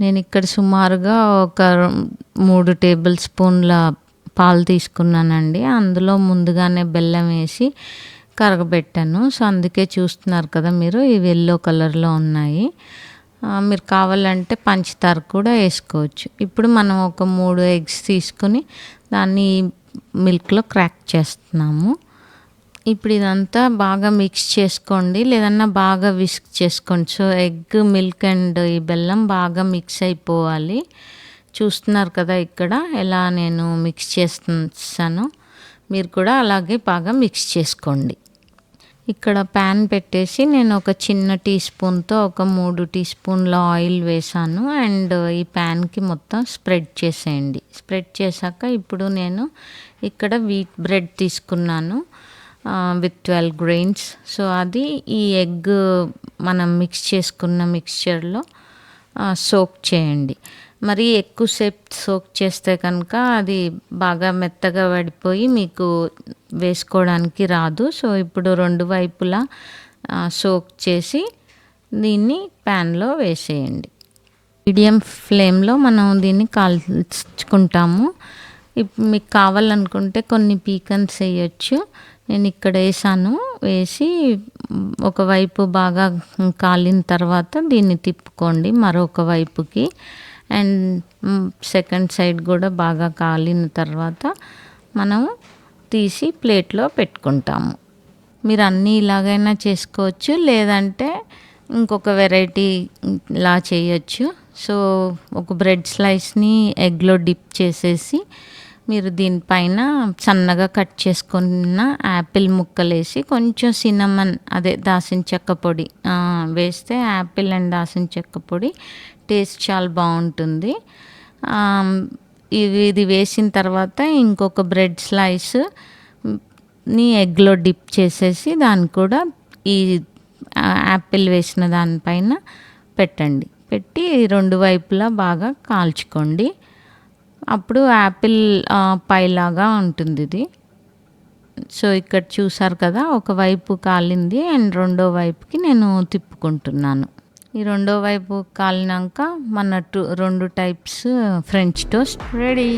నేను ఇక్కడ సుమారుగా ఒక మూడు టేబుల్ స్పూన్ల పాలు తీసుకున్నానండి. అందులో ముందుగానే బెల్లం వేసి కరగబెట్టాను. సో అందుకే చూస్తున్నారు కదా మీరు ఇవి ఎల్లో కలర్లో ఉన్నాయి. మీరు కావాలంటే పంచదార కూడా వేసుకోవచ్చు. ఇప్పుడు మనం ఒక మూడు ఎగ్స్ తీసుకుని దాన్ని మిల్క్లో క్రాక్ చేస్తున్నాము. ఇప్పుడు ఇదంతా బాగా మిక్స్ చేసుకోండి. లేదన్నా బాగా విస్క్ చేసుకోండి. సో ఎగ్ మిల్క్ అండ్ ఈ బెల్లం బాగా మిక్స్ అయిపోవాలి. చూస్తున్నారు కదా ఇక్కడ ఎలా నేను మిక్స్ చేస్తాను మీరు కూడా అలాగే బాగా మిక్స్ చేసుకోండి. ఇక్కడ ప్యాన్ పెట్టేసి నేను ఒక చిన్న టీ స్పూన్తో ఒక మూడు టీ స్పూన్ల ఆయిల్ వేసాను. అండ్ ఈ ప్యాన్కి మొత్తం స్ప్రెడ్ చేసేయండి. స్ప్రెడ్ చేశాక ఇప్పుడు నేను ఇక్కడ వీట్ బ్రెడ్ తీసుకున్నాను. విత్ ట్వెల్వ్ గ్రెయిన్స్ సో అది ఈ ఎగ్ మనం మిక్స్ చేసుకున్న మిక్స్చర్లో సోక్ చేయండి. మరి ఎక్కువసేపు సోక్ చేస్తే కనుక అది బాగా మెత్తగా పడిపోయి మీకు వేసుకోవడానికి రాదు. సో ఇప్పుడు రెండు వైపులా సోక్ చేసి దీన్ని ప్యాన్లో వేసేయండి. మీడియం ఫ్లేమ్లో మనం దీన్ని కాల్చుకుంటాము. మీకు కావాలనుకుంటే కొన్ని పీకన్స్ వేయచ్చు. నేను ఇక్కడ వేసాను. వేసి ఒకవైపు బాగా కాలిన తర్వాత దీన్ని తిప్పుకోండి మరొక వైపుకి. అండ్ సెకండ్ సైడ్ కూడా బాగా కాలిన తర్వాత మనం తీసి ప్లేట్లో పెట్టుకుంటాము. మీరు అన్నీ ఇలాగైనా చేసుకోవచ్చు. లేదంటే ఇంకొక వెరైటీ ఇలా చేయొచ్చు. సో ఒక బ్రెడ్ స్లైస్ని ఎగ్లో డిప్ చేసేసి మీరు దీనిపైన సన్నగా కట్ చేసుకున్న యాపిల్ ముక్కలేసి కొంచెం సినమన్ అదే దాసిన చెక్క పొడి వేస్తే యాపిల్ అండ్ దాసిన చెక్క పొడి టేస్ట్ చాలా బాగుంటుంది. ఇవి ఇది వేసిన తర్వాత ఇంకొక బ్రెడ్ స్లైస్ని ఎగ్లో డిప్ చేసేసి దాన్ని కూడా ఈ యాపిల్ వేసిన దానిపైన పెట్టండి. పెట్టి రెండు వైపులా బాగా కాల్చుకోండి. అప్పుడు యాపిల్ పై లాగా ఉంటుంది ఇది. సో ఇక్కడ చూసారు కదా ఒకవైపు కాలింది అండ్ రెండో వైపుకి నేను తిప్పుకుంటున్నాను. ఈ రెండో వైపు కాలినాక మన టూ రెండు టైప్స్ ఫ్రెంచ్ టోస్ట్ రెడీ.